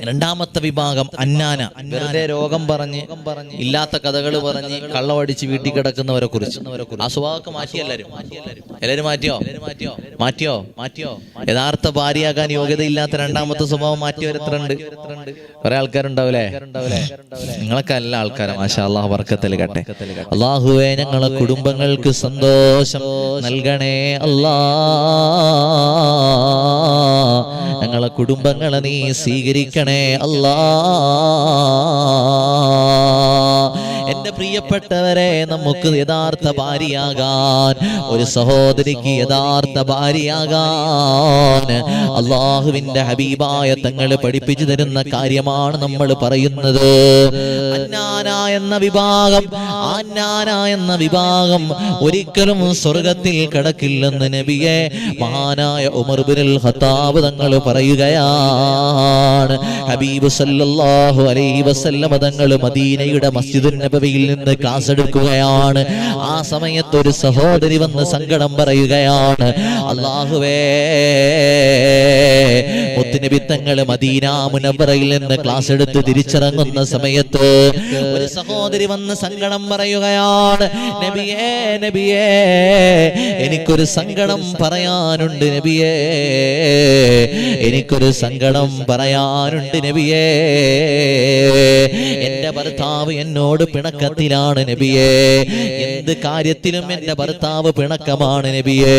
രണ്ടാമത്തെ വിഭാഗം അന്നാന. വെറുതെ രോഗം പറഞ്ഞ് ഇല്ലാത്ത കഥകൾ പറഞ്ഞ് കള്ളവടിച്ച് വീട്ടിൽ കിടക്കുന്നവരെ കുറിച്ച് ആ സ്വഭാവമൊക്കെ മാറ്റി എല്ലാരും. എല്ലാരും. മാറ്റിയോ? മാറ്റിയോ? മാറ്റിയോ? യഥാർത്ഥ ഭാര്യയാകാൻ യോഗ്യതയില്ലാത്ത രണ്ടാമത്തെ സ്വഭാവം മാറ്റിയവരെത്രണ്ട്? കുറെ ആൾക്കാരുണ്ടാവില്ലേ നിങ്ങളൊക്കെ എല്ലാ ആൾക്കാരും. മാഷാ അള്ളാഹു വർക്കത്തിൽ കട്ടെ. അള്ളാഹുവേ ഞങ്ങളെ കുടുംബങ്ങൾക്ക് സന്തോഷം നൽകണേ അല്ലാ. ഞങ്ങളെ കുടുംബങ്ങളെ നീ സ്വീകരിക്കണേ അല്ലാ. പ്രിയപ്പെട്ടവരെ നമുക്ക് യഥാർത്ഥ ഭാര്യയാകാൻ ഒരു സഹോദരിക്ക് യഥാർത്ഥ ഭാര്യയാകാൻ അള്ളാഹുവിന്റെ ഹബീബായ തങ്ങൾ പഠിപ്പിച്ചു തരുന്ന കാര്യമാണ് നമ്മൾ പറയുന്നത്. അന്നാന എന്ന വിഭാഗം ആന്നാന എന്ന വിഭാഗം ഒരിക്കലും സ്വർഗത്തിൽ കിടക്കില്ലെന്ന് നബിയെ മഹാനായ ഉമർ ബിനുൽ ഖത്താബ് തങ്ങൾ പറയുകയാണ്. ഹബീബ് സല്ലല്ലാഹു അലൈഹി വസല്ലമ തങ്ങൾ മദീനയുടെ മസ്ജിദുൻ നബവിയിൽ നിന്ന് ക്ലാസ് എടുക്കുകയാണ്. ആ സമയത്ത് ഒരു സഹോദരി വന്ന് സങ്കടം പറയുകയാണ്. അള്ളാഹുവേ മുത്തുനബി തങ്ങൾ മദീന മുനബറയിൽ നിന്ന് ക്ലാസ് എടുത്ത് തിരിച്ചിറങ്ങുന്ന സമയത്ത് ഒരു സഹോദരി വന്ന് സങ്കടം പറയുകയാണ്. നബിയേ നബിയേ എനിക്കൊരു സങ്കടം പറയാനുണ്ട് നബിയേ എനിക്കൊരു സങ്കടം പറയാനുണ്ട് നബിയേ. എന്റെ ഭർത്താവ് എന്നോട് പിണക്കത്തിലാണ് നബിയെ. എന്ത് കാര്യത്തിലും എന്റെ ഭർത്താവ് പിണക്കമാണ് നബിയെ.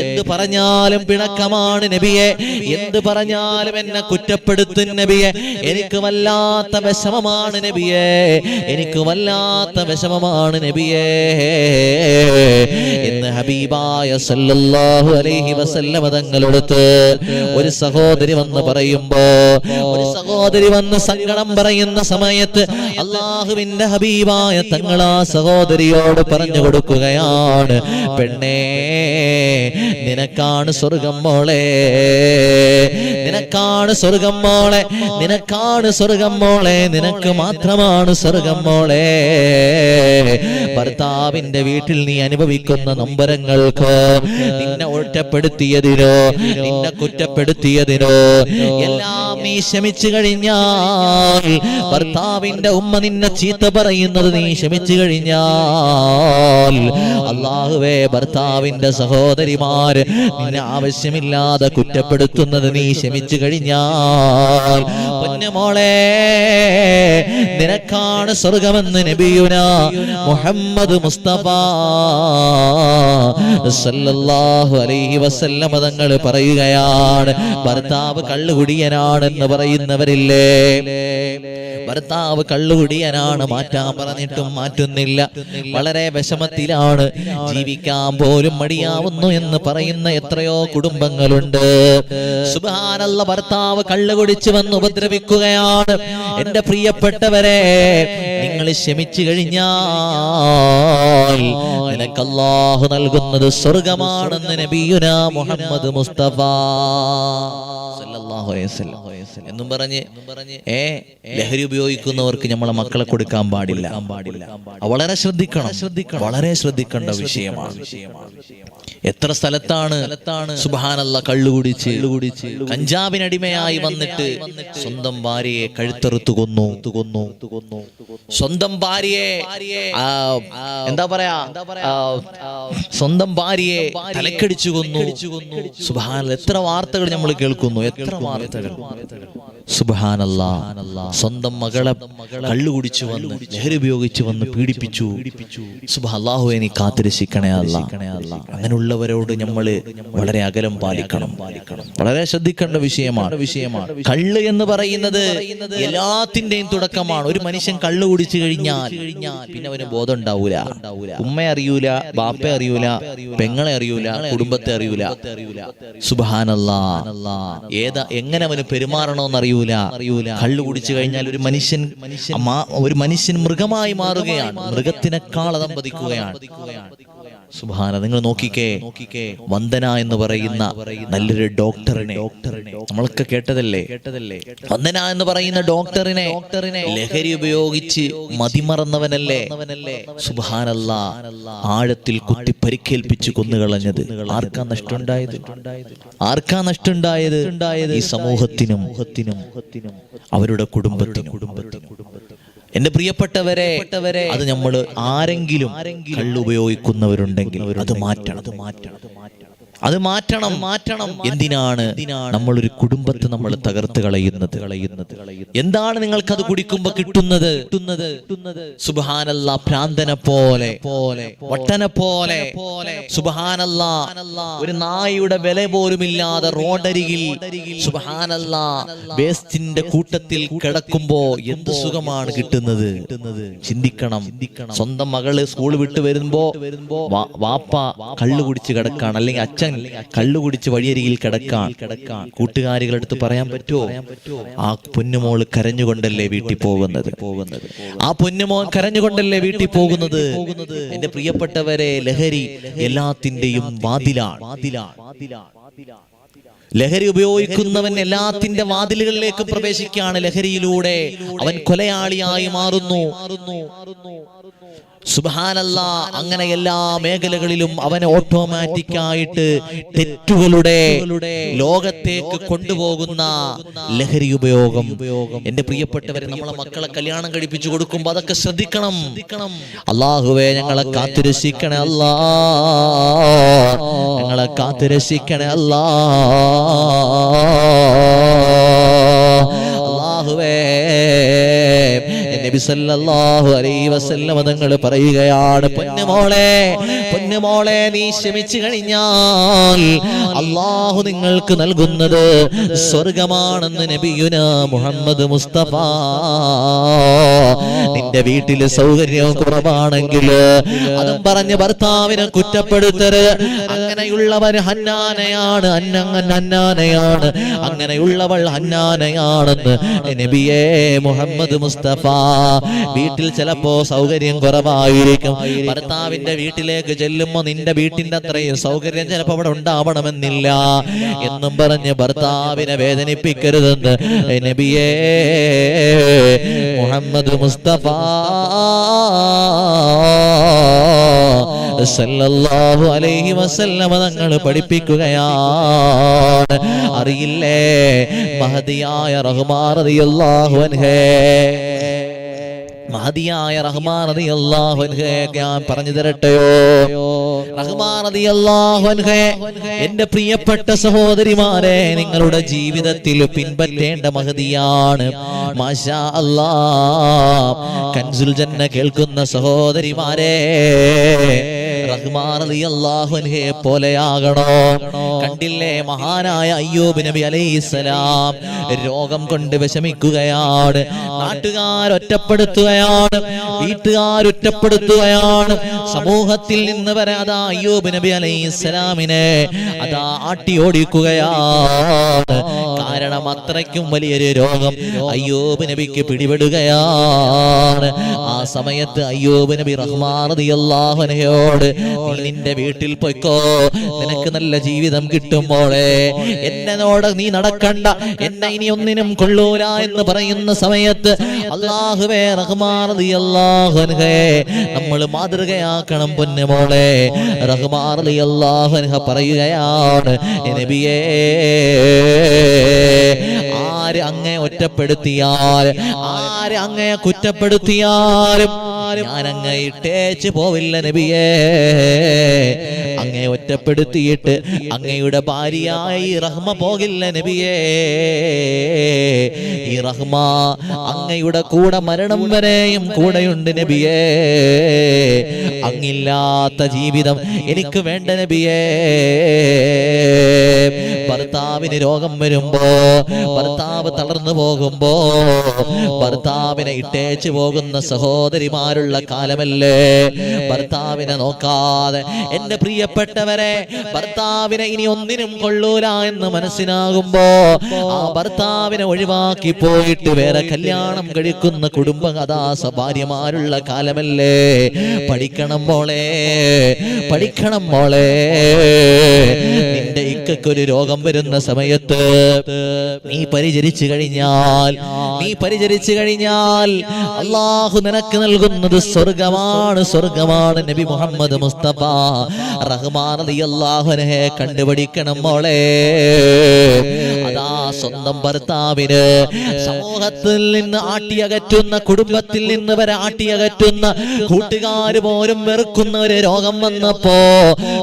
എന്ത് പറഞ്ഞാലും പിണക്കമാണ് നബിയെ. എന്ത് പറഞ്ഞാലും എന്നെ കുറ്റപ്പെടുത്തും നബിയെ. എനിക്ക് വല്ലാത്ത വിഷമമാണ് നബിയെ. എനിക്ക് വല്ലാത്ത വിഷമമാണ് നബിയെ. എന്ന് ഹബീബായ സല്ലല്ലാഹു അലൈഹി വസല്ലമ തങ്ങളടുത്ത് ഒരു സഹോദരി വന്ന് പറയുമ്പോ ഒരു സഹോദരി വന്ന് സങ്കടം പറയുന്ന സമയത്ത് അള്ളാഹുവിന്റെ ഹബീബായ തങ്ങൾ തങ്ങളാ സഹോദരിയോട് പറഞ്ഞു കൊടുക്കുകയാണ്. പെണ്ണേ നിനക്കാണ് സ്വർഗം മോളെ. നിനക്കാണ് സ്വർഗം മോളെ. നിനക്കാണ് സ്വർഗം മോളെ. നിനക്ക് മാത്രമാണ് സ്വർഗം മോളെ. ഭർത്താവിന്റെ വീട്ടിൽ നീ അനുഭവിക്കുന്ന നമ്പരങ്ങൾക്ക് നിന്നെ ഒറ്റപ്പെടുത്തിയതിനോ നിന്നെ കുറ്റപ്പെടുത്തിയതിനോ എല്ലാം നീ ക്ഷമിച്ചു കഴിഞ്ഞാൽ ഭർത്താവിന്റെ ഉമ്മ നിന്നെ ചീത്ത പറയുന്നത് ക്ഷമിച്ചു കഴിഞ്ഞാൽ ഭർത്താവിന്റെ സഹോദരിമാര് നിന്നെ ആവശ്യമില്ലാതെ കുറ്റപ്പെടുത്തുന്നത് നീ ക്ഷമിച്ചു കഴിഞ്ഞാൽ. പൊന്നുമോളെ നിനക്കാണ് സ്വർഗമെന്ന് നബിയുന മുഹമ്മദ് മുസ്തഫ സല്ലല്ലാഹു അലൈഹി വസല്ലമ തങ്ങൾ പറയുകയാണ് ഭർത്താവ് കള്ളുകുടിയനാണെന്ന് പറയുന്നവരില്ലേ? ഭർത്താവ് കള്ളുകുടിയനാണ് മാറ്റാൻ പറഞ്ഞിട്ടും മാറ്റുന്നില്ല. വളരെ വിഷമത്തിലാണ് ജീവിക്കാൻ പോലും മടിയാവുന്നു എന്ന് പറയുന്ന എത്രയോ കുടുംബങ്ങളുണ്ട്. സുബാനല്ല ഭർത്താവ് കള്ളു കുടിച്ചു വന്ന് ഉപദ്രവിക്കുകയാണ്. എന്റെ പ്രിയപ്പെട്ടവരെ നിങ്ങൾ ക്ഷമിച്ചു കഴിഞ്ഞാൽ നിനക്കല്ലാഹു നൽകുന്നത് സ്വർഗമാണെന്ന് നബിയുന മുഹമ്മദ് മുസ്തഫ. എന്നും പറഞ്ഞ് ഏ ലഹരി ഉപയോഗിക്കുന്നവർക്ക് നമ്മളെ മക്കളെ കൊടുക്കാൻ പാടില്ല. വളരെ ശ്രദ്ധിക്കണം. ശ്രദ്ധിക്കണം. വളരെ ശ്രദ്ധിക്കേണ്ട വിഷയമാണ്. എത്ര സ്ഥലത്താണ്? സുബാനല്ല കള്ളുകുടിച്ച് കഞ്ചാവിനടിമയായി വന്നിട്ട് സ്വന്തം ഭാര്യയെ കഴുത്തെറുത്തു കൊന്നു. കൊന്നു കൊന്നു സ്വന്തം ഭാര്യയെ എന്താ പറയാ സ്വന്തം ഭാര്യയെ തലക്കടിച്ചു കൊന്നു. സുബാനല്ല എത്ര വാർത്തകൾ നമ്മൾ കേൾക്കുന്നു? എത്ര വാർത്തകൾ? സുബാനല്ല സ്വന്തം മകളെ കള്ളു കുടിച്ചു വന്ന് ലഹരി ഉപയോഗിച്ച് വന്ന് പീഡിപ്പിച്ചു. സുബാ അള്ളാഹു നീ അല്ല. അങ്ങനെയുള്ളവരോട് നമ്മൾ വളരെ അകലം പാലിക്കണം. വളരെ ശ്രദ്ധിക്കേണ്ട വിഷയമാണ്. വിഷയമാണ്. കള്ള് എന്ന് പറയുന്നത് എല്ലാത്തിന്റെയും തുടക്കമാണ്. ഒരു മനുഷ്യൻ കള്ളു കുടിച്ചു കഴിഞ്ഞാൽ പിന്നെ അവന് ബോധം ഉണ്ടാവൂല ഉമ്മ അറിയൂല ബാപ്പ അറിയൂല പെങ്ങളെ അറിയൂല കുടുംബത്തെ അറിയൂല. സുബാനല്ല ഏതാ എങ്ങനെ അവന് പെരുമാറണമെന്ന് അറിയൂല അറിയൂല. അറിയൂല. കള്ളു കുടിച്ചു കഴിഞ്ഞാൽ ഒരു മനുഷ്യൻ ഒരു മനുഷ്യൻ മൃഗമായി മാറുകയാണ്. മൃഗത്തിനേക്കാൾ അതം പതിക്കുകയാണ്. സുഭാന നിങ്ങൾ നോക്കിക്കേ. നോക്കിക്കേ. വന്ദന എന്ന് പറയുന്ന നല്ലൊരു ഡോക്ടറിനെ ഡോക്ടറിനെ നമ്മളൊക്കെ കേട്ടതല്ലേ? കേട്ടതല്ലേ? വന്ദന എന്ന് പറയുന്ന ഡോക്ടറിനെ ഡോക്ടറിനെ ലഹരി ഉപയോഗിച്ച് മതിമറന്നവനല്ലേ? സുഭാനല്ല ആഴത്തിൽ കുത്തി പരിക്കേൽപ്പിച്ച് കൊന്നുകളഞ്ഞത്. ആർക്കാ നഷ്ടമുണ്ടായത്? ആർക്കാ നഷ്ടമുണ്ടായത്? ഈ സമൂഹത്തിനും. അവരുടെ കുടുംബത്തിനും. എന്റെ പ്രിയപ്പെട്ടവരെ അത് നമ്മൾ ആരെങ്കിലും കള്ള് ഉപയോഗിക്കുന്നവരുണ്ടെങ്കിൽ അത് മാറ്റണം. അത് മാറ്റണം. അത് മാറ്റണം. മാറ്റണം. എന്തിനാണ് നമ്മളൊരു കുടുംബത്തെ നമ്മൾ തകർത്ത് കളയുന്നത്? കളയുന്നത് എന്താണ് നിങ്ങൾക്ക് അത് കുടിക്കുമ്പോ കിട്ടുന്നത്? സുബാനല്ല ഭ്രാന്തനെ പോലെ. പോലെ. വട്ടനെ പോലെ. പോലെ. സുബാനല്ല ഒരു നായയുടെ വില പോലുമില്ലാതെ റോഡരികിൽ സുബാനല്ല വേസ്റ്റിന്റെ കൂട്ടത്തിൽ കിടക്കുമ്പോ എന്ത് സുഖമാണ് കിട്ടുന്നത്? ചിന്തിക്കണം. സ്വന്തം മകൾ സ്കൂൾ വിട്ട് വരുമ്പോ വാപ്പ കള്ളു കുടിച്ച് കിടക്കാണ്. അല്ലെങ്കിൽ അച്ഛൻ കള്ളു കുടിച്ച് വഴിയരികിൽ കിടക്കാൻ കിടക്കാൻ കൂട്ടുകാരികളടുത്ത് പറയാൻ പറ്റുമോ? ആ പൊന്നുമോൾ കരഞ്ഞുകൊണ്ടല്ലേ വീട്ടിൽ പോകുന്നത്? പോകുന്നത് ആ പൊന്നുമോൻ കരഞ്ഞുകൊണ്ടല്ലേ വീട്ടിൽ പോകുന്നത്? എന്റെ പ്രിയപ്പെട്ടവരെ ലഹരി എല്ലാത്തിന്റെയും വാതിലാണ് വാതിലാണ് വാതിലാണ് വാതിലാണ്. ലഹരി ഉപയോഗിക്കുന്നവൻ എല്ലാത്തിന്റെ വാതിലുകളിലേക്ക് പ്രവേശിക്കുകയാണ് ലഹരിയിലൂടെ. അവൻ കൊലയാളിയായി മാറുന്നു. സുബാനല്ല അങ്ങനെ എല്ലാ മേഖലകളിലും അവനെ ഓട്ടോമാറ്റിക് ആയിട്ട് തെറ്റുകളുടെ ലോകത്തേക്ക് കൊണ്ടുപോകുന്ന ലഹരി ഉപയോഗം. എന്റെ പ്രിയപ്പെട്ടവരെ നമ്മളെ മക്കളെ കല്യാണം കഴിപ്പിച്ചു കൊടുക്കുമ്പോ അതൊക്കെ ശ്രദ്ധിക്കണം. അള്ളാഹുവേ ഞങ്ങളെ കാത്തുരക്ഷിക്കണേ അല്ലാ. ഞങ്ങളെ കാത്തുരക്ഷിക്കണേ അല്ലാ. അള്ളാഹുവേ നബി സല്ലല്ലാഹു അലൈഹി വസല്ലം തങ്ങൾ പറയുകയാണ് പൊന്നുമോളെ പൊന്നുമോളെ നീ ക്ഷമിച്ചു കഴിഞ്ഞാൽ അള്ളാഹു നിങ്ങൾക്ക് നൽകുന്നത് സ്വർഗമാണെന്ന് നബിയുന മുഹമ്മദ് മുസ്തഫ. നിന്റെ വീട്ടിൽ സൗകര്യം കുറവാണെങ്കിൽ അതും പറഞ്ഞ് ഭർത്താവിനെ കുറ്റപ്പെടുത്തരുത്. അങ്ങനെയുള്ളവർ ഹന്നാനയാണ് അന്നങ്ങൻ ഹന്നാനയാണ് അങ്ങനെയുള്ളവൾ ഹന്നാനയാണെന്ന് നബിയേ മുഹമ്മദ് മുസ്തഫ. വീട്ടിൽ ചിലപ്പോ സൗകര്യം കുറവായിരിക്കും. ഭർത്താവിന്റെ വീട്ടിലേക്ക് ചെല്ലുമ്പോ നിന്റെ വീട്ടിന്റെ അത്രയും സൗകര്യം ചിലപ്പോ അവിടെ ഉണ്ടാവണമെന്നില്ല എന്നും പറഞ്ഞ് ഭർത്താവിനെ വേദനിപ്പിക്കരുതെന്ന് നബിയേ മുഹമ്മദ് മുസ്തഫ. സല്ലല്ലാഹു അലൈഹി വസല്ലമ തങ്ങൾ പഠിപ്പിക്കുകയാണ്. അറിയില്ലേ? മഹദിയായ റഹ്മാൻ റളിയല്ലാഹു അൻഹേ. മഹദിയായ റഹ്മാൻ റളിയല്ലാഹു അൻഹേ ഞാൻ പറഞ്ഞു തരട്ടെയോ? റഹ്മാൻ റളിയല്ലാഹു അൻഹയെ എന്റെ പ്രിയപ്പെട്ട സഹോദരിമാരെ നിങ്ങളുടെ ജീവിതത്തിൽ പിൻപറ്റേണ്ട മഹതിയാണ് മാഷാ അല്ലാ കൻസുൽ ജന്ന കേൾക്കുന്ന സഹോദരിമാരെ. അൻഹയെ പോലെയാകണോ? കണ്ടില്ലേ മഹാനായ അയ്യൂബ് നബി അലൈസലാം രോഗം കൊണ്ട് വിഷമിക്കുകയാണ്. നാട്ടുകാർ ഒറ്റപ്പെടുത്തുകയാണ്. സമൂഹത്തിൽ നിന്ന് വരെ അതാ അയ്യൂബ് നബി അലൈഹിസ്സലാമിനെ അതാ ആട്ടി ഓടിക്കുകയാണ്. കാരണം അത്രയ്ക്കും വലിയൊരു രോഗം അയ്യൂബ് നബിക്ക് പിടിപെടുകയാണ്. ആ സമയത്ത് അയ്യൂബ് നബി റഹ്മാനയോട് നീ നിന്റെ വീട്ടിൽ പോയിക്കോ. നിനക്ക് നല്ല ജീവിതം കിട്ടുമ്പോഴേ എന്നോട് നീ നടക്കണ്ട. എന്നെ ഇനി ഒന്നിനും കൊള്ളൂല എന്ന് പറയുന്ന സമയത്ത് അള്ളാഹുവേ അള്ളാഹുൻഹേ നമ്മൾ മാതൃകയാക്കണം പൊന്നുമോളെ റഹ്മാനതി അള്ളാഹുൻഹ പറയുകയാണ്. നബിയേ ആര് അങ്ങേ ഒറ്റപ്പെടുത്തിയാൽ ആര് അങ്ങേ കുറ്റപ്പെടുത്തിയാലും ഞാൻ അങ്ങേ ഇട്ടേച്ച് പോവില്ല നബിയേ. അങ്ങേ ഒറ്റപ്പെടുത്തിയിട്ട് അങ്ങയുടെ ഭാര്യയായി റഹ്മ പോകില്ല നബിയേ. ഈ റഹ്മ അങ്ങയുടെ കൂടെ മരണം വരെയും കൂടെയുണ്ട് നബിയേ. അങ്ങില്ലാത്ത ജീവിതം എനിക്ക് വേണ്ട നബിയേ. ഭർത്താവിന് രോഗം വരുമ്പോ ഭർത്താവ് തളർന്നു പോകുമ്പോ ഭർത്താവിനെ ഇട്ടേച്ചു പോകുന്ന സഹോദരിമാരുള്ള കാലമല്ലേ? ഭർത്താവിനെ നോക്കാതെ എന്റെ പ്രിയപ്പെട്ടവരെ ഭർത്താവിനെ ഇനി ഒന്നിനും കൊള്ളൂല എന്ന് മനസ്സിലാകുമ്പോ ആ ഭർത്താവിനെ ഒഴിവാക്കി പോയിട്ട് വേറെ കല്യാണം കഴിക്കുന്ന കുടുംബ കഥാസ ഭാര്യമാരുള്ള കാലമല്ലേ? പഠിക്കണം മോളെ പഠിക്കണം മോളെ. നിന്റെ ഇക്കൊരു രോഗം വരുന്ന സമയത്ത് നീ പരിചരിച്ചു കഴിഞ്ഞാൽ നീ പരിചരിച്ചു കഴിഞ്ഞാൽ അള്ളാഹു നിനക്ക് നൽകുന്നത് സ്വർഗമാണ് സ്വർഗമാണ് നബി മുഹമ്മദ് മുസ്തഫ. റഹ്മാൻ അള്ളാഹുനെ കണ്ടുപിടിക്കണം മോളെ. അതാ സ്വന്തം ഭർത്താവിന് സമൂഹത്തിൽ നിന്ന് ആട്ടിയകറ്റുന്ന കുടുംബത്തിൽ നിന്ന് വരെ ആട്ടിയകറ്റുന്ന കൂട്ടുകാർ പോലും വെറുക്കുന്ന ഒരു രോഗം വന്നപ്പോ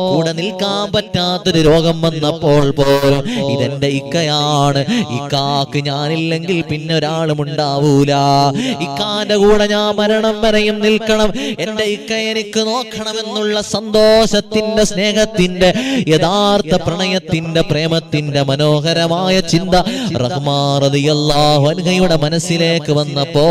കൂടെ നിൽക്കാൻ പറ്റാത്തൊരു രോഗം വന്നപ്പോൾ പോലും ഇതെന്റെ ഇക്കയാണ്. ഇക്കാക്ക് ഞാനില്ലെങ്കിൽ പിന്നെ ഒരാളും ഉണ്ടാവൂല ഇക്കാന്റെ കൂടെ ഞാൻ മരണം വരെയും നിൽക്കണം. എന്റെ ഇക്ക എനിക്ക് നോക്കണമെന്നുള്ള സന്തോഷത്തിന്റെ സ്നേഹത്തിന്റെ യഥാർത്ഥ പ്രണയത്തിന്റെ പ്രേമത്തിന്റെ മനോഹരമായ ചിന്ത റഹ്മാറിയല്ലാഹുൻഹയുടെ മനസ്സിലേക്ക് വന്നപ്പോ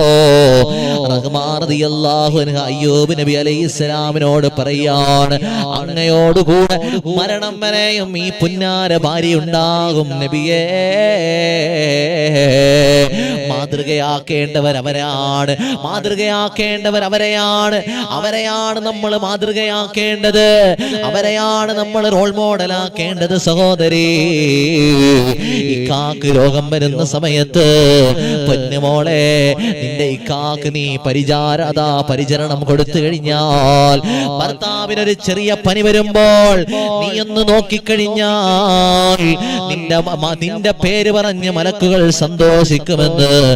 റഹ്മാറിയല്ലാഹുൻഹ അയ്യൂബ് നബി അലൈഹി ഇസ്ലാമിനോട് പറയാണ് അങ്ങയോടുകൂടെ മരണം വരെയും ഈ പുന്നാര ഭാര്യ ഉണ്ടാകും നബിയേ. മാതൃകയാക്കേണ്ടവർ അവരാണ്. മാതൃകയാക്കേണ്ടവർ അവരെയാണ്. അവരെയാണ് നമ്മൾ മാതൃകയാക്കേണ്ടത്. അവരെയാണ് നമ്മൾ റോൾ മോഡലാക്കേണ്ടത് സഹോദരി. ഇക്കാക്ക് രോഗം വരുന്ന സമയത്ത് പൊന്നുമോളെ നിന്റെ ഇക്കാക്ക് നീ പരിചാരത പരിചരണം കൊടുത്തു കഴിഞ്ഞാൽ ഭർത്താവിനൊരു ചെറിയ പനി വരുമ്പോൾ നീ ഒന്ന് നോക്കിക്കഴിഞ്ഞാൽ നിന്റെ നിന്റെ പേര് പറഞ്ഞ് മലക്കുകൾ സന്തോഷിക്കുമെന്ന്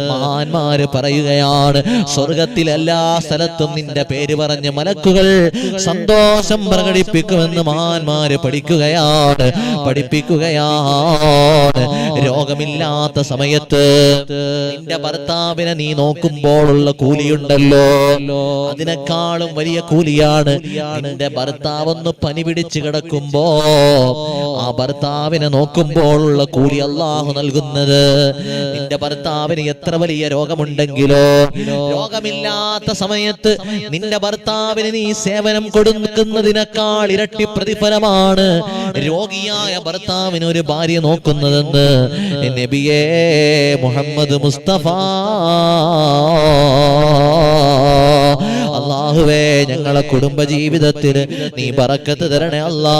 മഹാന്മാര് പറയുകയാണ് സ്വർഗത്തിൽ എല്ലാ സ്ഥലത്തും നിന്റെ പേര് പറഞ്ഞ് മലക്കുകൾ സന്തോഷം പ്രകടിപ്പിക്കുമെന്ന് മഹാന്മാര് പഠിക്കുകയാണ് പഠിപ്പിക്കുകയാണ്. രോഗമില്ലാത്ത സമയത്ത് നിന്റെ ഭർത്താവിനെ നീ നോക്കുമ്പോഴുള്ള കൂലിയുണ്ടല്ലോ. അതിനേക്കാളും വലിയ കൂലിയാണ് നിന്റെ ഭർത്താവൊന്ന് പനി പിടിച്ച് കിടക്കുമ്പോ ആ ഭർത്താവിനെ നോക്കുമ്പോഴുള്ള കൂലി അള്ളാഹു നൽകുന്നത്. നിന്റെ ഭർത്താവിന് എത്ര വലിയ രോഗമുണ്ടെങ്കിലോ രോഗമില്ലാത്ത സമയത്ത് നിന്റെ ഭർത്താവിന് നീ സേവനം കൊടുക്കുന്നതിനേക്കാൾ ഇരട്ടി പ്രതിഫലമാണ് രോഗിയായ ഭർത്താവിന് ഒരു ഭാര്യ നോക്കുന്നതെന്ന് നബിയേ മുഹമ്മദ് മുസ്തഫ. അള്ളാഹുവേ ഞങ്ങളെ കുടുംബ ജീവിതത്തിന് നീ പറക്കത്ത് തരണേ അല്ലാ.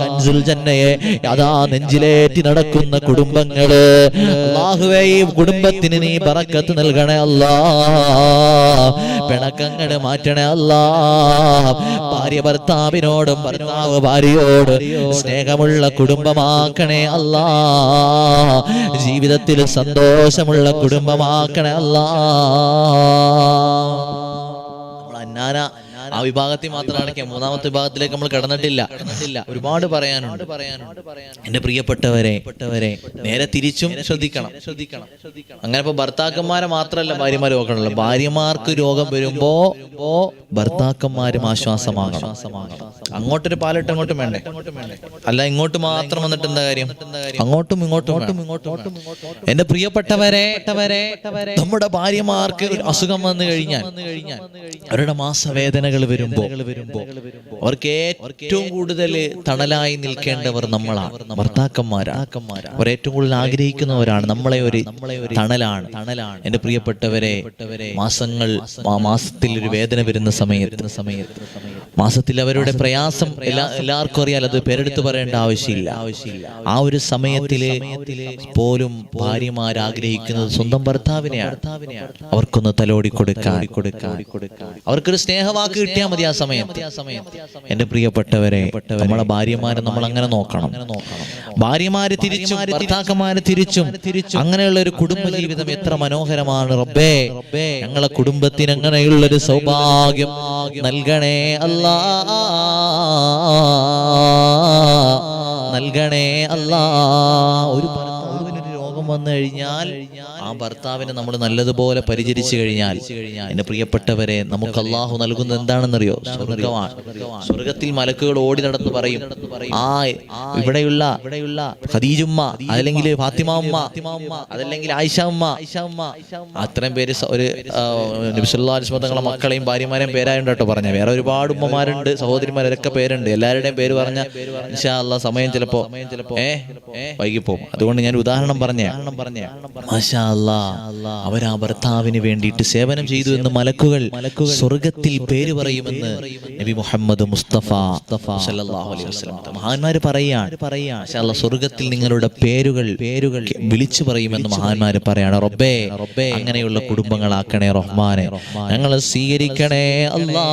കൻസുൽ ജന്നയെ അതാ നെഞ്ചിലേറ്റി നടക്കുന്ന കുടുംബങ്ങൾ. അള്ളാഹുവേ ഈ കുടുംബത്തിന് നീ പറക്കത്ത് നൽകണേ അല്ലാ. പിണക്കങ്ങൾ മാറ്റണേ അല്ലാ. ഭാര്യ ഭർത്താവിനോടും ഭർത്താവ് ഭാര്യയോട് സ്നേഹമുള്ള കുടുംബമാക്കണേ അല്ലാ. ജീവിതത്തിൽ സന്തോഷമുള്ള കുടുംബമാക്കണേ അല്ലാ. വിഭാഗത്തിൽ മാത്രമാണ് മൂന്നാമത്തെ വിഭാഗത്തിലേക്ക് നമ്മൾ കടന്നിട്ടില്ല. ഒരുപാട് പറയാനുണ്ട്. എന്റെ പ്രിയപ്പെട്ടവരെ പെട്ടവരെ നേരെ തിരിച്ചും ശ്രദ്ധിക്കണം. ശ്രദ്ധിക്കണം അങ്ങനെ ഇപ്പൊ ഭർത്താക്കന്മാരെ മാത്രമല്ല ഭാര്യമാര് നോക്കണല്ലോ ഭാര്യമാർക്ക് രോഗം വരുമ്പോ ഭർത്താക്കന്മാരും ആശ്വാസമാകണം. അങ്ങോട്ടൊരു പാലിട്ട് അങ്ങോട്ടും വേണ്ടേ? അല്ല ഇങ്ങോട്ട് മാത്രം വന്നിട്ട് എന്താ കാര്യം? അങ്ങോട്ടും ഇങ്ങോട്ടും ഇങ്ങോട്ടും എന്റെ പ്രിയപ്പെട്ടവരെ നമ്മുടെ ഭാര്യമാർക്ക് ഒരു അസുഖം വന്നു കഴിഞ്ഞാൽ അവരുടെ മാസവേദനകൾ വരുമ്പോ അവർക്ക് ഏറ്റവും കൂടുതൽ തണലായി നിൽക്കേണ്ടവർ നമ്മളാണ് ഭർത്താക്കന്മാരാക്കന്മാരാണ് അവർ ഏറ്റവും കൂടുതൽ ആഗ്രഹിക്കുന്നവരാണ്. നമ്മളെ ഒരു തണലാണ്. തണലാണ്. എന്റെ പ്രിയപ്പെട്ടവരെ മാസങ്ങൾ മാസത്തിൽ ഒരു വേദന വരുന്ന സമയത്ത് സമയത്ത് മാസത്തിൽ അവരുടെ പ്രയാസം എല്ലാ എല്ലാവർക്കും അറിയാൽ അത് പേരെടുത്ത് പറയേണ്ട ആവശ്യമില്ല. ആവശ്യമില്ല. ആ ഒരു സമയത്തിൽ പോലും ഭാര്യമാർ ആഗ്രഹിക്കുന്നത് സ്വന്തം ഭർത്താവിനെയാണ്. അവർക്കൊന്ന് തലോടി കൊടുക്കാൻ കൊടുക്കാൻ അവർക്കൊരു സ്നേഹവാക്ക് കിട്ടിയാൽ മതി ആ സമയം. എന്റെ പ്രിയപ്പെട്ടവരെ നമ്മളെ ഭാര്യമാരെ നമ്മൾ അങ്ങനെ നോക്കണം. ഭാര്യമാര് തിരിച്ചും ഭർത്താക്കന്മാര് തിരിച്ചും അങ്ങനെയുള്ള ഒരു കുടുംബ ജീവിതം എത്ര മനോഹരമാണ് റബ്ബേ. ഞങ്ങളെ കുടുംബത്തിന് അങ്ങനെയുള്ള ഒരു സൗഭാഗ്യം നൽകണേ അല്ലാ. നൽകണേ അല്ലാ. ഒരു രോഗം വന്നു കഴിഞ്ഞാൽ ആ ഭർത്താവിനെ നമ്മൾ നല്ലതുപോലെ പരിചരിച്ചു കഴിഞ്ഞാൽ എന്റെ പ്രിയപ്പെട്ടവരെ നമുക്ക് അള്ളാഹു നൽകുന്നത് എന്താണെന്നറിയോ? സ്വർഗമാണ് സ്വർഗത്തിൽ മലക്കുകൾ ഓടി നടന്ന് പറയും ആ ഇവിടെയുള്ള ഇവിടെയുള്ള ഖദീജുമ്മ അതല്ലെങ്കിൽ ഫാത്തിമ ഉമ്മ അതല്ലെങ്കിൽ ആയിഷമ്മ അത്രയും പേര് ഒരു നിബിസുല്ലാസ്മതങ്ങളെ മക്കളെയും ഭാര്യമാരെയും പേരായുണ്ട് കേട്ടോ പറഞ്ഞ. വേറെ ഒരുപാട് ഉമ്മമാരുണ്ട് സഹോദരിമാരൊക്കെ പേരുണ്ട്. എല്ലാവരുടെയും പേര് പറഞ്ഞ ഇൻഷാ അല്ലാ സമയം ചിലപ്പോ ഏ വൈകിപ്പോവും. അതുകൊണ്ട് ഞാൻ ഉദാഹരണം പറഞ്ഞേ. മാഷാ അവർ ആ ഭർത്താവിന് വേണ്ടിയിട്ട് സേവനം ചെയ്തു എന്ന് മലക്കുകൾ സ്വർഗത്തിൽ പേര് പറയുമെന്ന് നബി മുഹമ്മദ് മുസ്തഫ മഹാന്മാര് പറയാണ്. സ്വർഗത്തിൽ നിങ്ങളുടെ പേരുകൾ പേരുകൾ വിളിച്ചു പറയുമെന്ന് മഹാന്മാര് പറയാണ്. റബ്ബേ റബ്ബേ അങ്ങനെയുള്ള കുടുംബങ്ങളാക്കണേ റഹ്മാനെ. ഞങ്ങൾ സ്വീകരിക്കണേ അല്ലാ